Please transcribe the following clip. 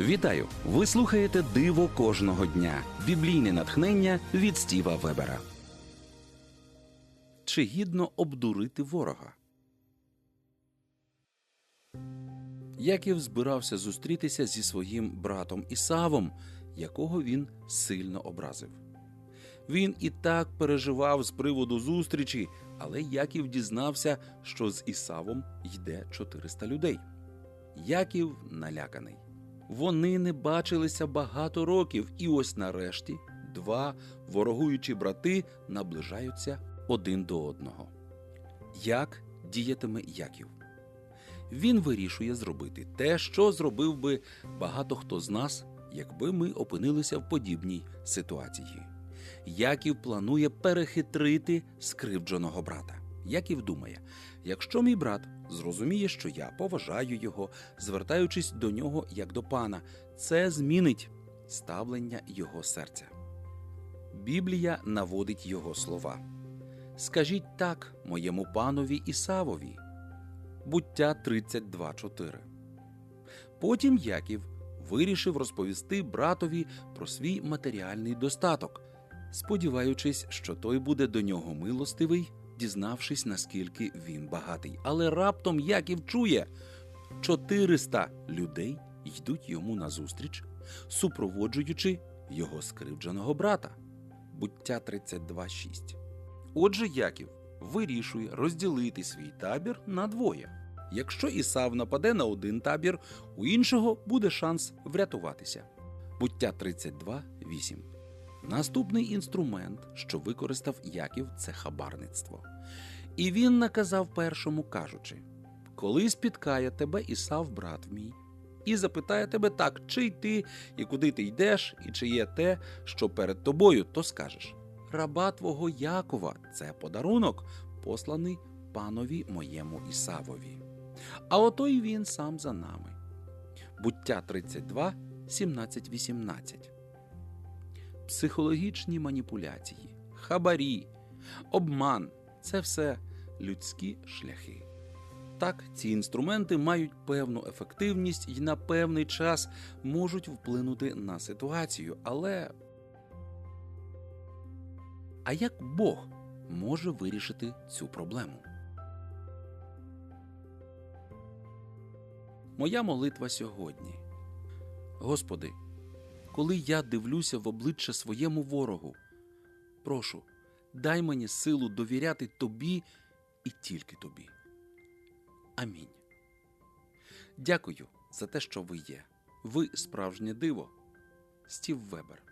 Вітаю! Ви слухаєте Диво кожного дня. Біблійне натхнення від Стіва Вебера. Чи гідно обдурити ворога? Яків збирався зустрітися зі своїм братом Ісавом, якого він сильно образив. Він і так переживав з приводу зустрічі, але Яків дізнався, що з Ісавом йде 400 людей. Яків наляканий. Вони не бачилися багато років, і ось нарешті два ворогуючі брати наближаються один до одного. Як діятиме Яків? Він вирішує зробити те, що зробив би багато хто з нас, якби ми опинилися в подібній ситуації. Яків планує перехитрити скривдженого брата. Яків думає, якщо мій брат зрозуміє, що я поважаю його, звертаючись до нього як до пана, це змінить ставлення його серця. Біблія наводить його слова. Скажіть так моєму панові Ісавові. Буття 32.4. Потім Яків вирішив розповісти братові про свій матеріальний достаток, сподіваючись, що той буде до нього милостивий, дізнавшись, наскільки він багатий. Але раптом Яків чує 400 людей йдуть йому назустріч, супроводжуючи його скривдженого брата. Буття 32.6. Отже, Яків вирішує розділити свій табір на двоє. Якщо Ісав нападе на один табір, у іншого буде шанс врятуватися. Буття 32.8. Наступний інструмент, що використав Яків, це хабарництво. І він наказав першому, кажучи: Коли спіткає тебе Ісав, брат мій, і запитає тебе так, чи йти, і куди ти йдеш, і чи є те, що перед тобою, то скажеш: Раба твого Якова це подарунок, посланий панові моєму Ісавові. А ото й він сам за нами. Буття 32, 17, 18 психологічні маніпуляції, хабарі, обман це все людські шляхи. Так, ці інструменти мають певну ефективність і на певний час можуть вплинути на ситуацію, але. А як Бог може вирішити цю проблему? Моя молитва сьогодні. Господи, коли я дивлюся в обличчя своєму ворогу. Прошу, дай мені силу довіряти тобі і тільки тобі. Амінь. Дякую за те, що ви є. Ви справжнє диво. Стів Вебер.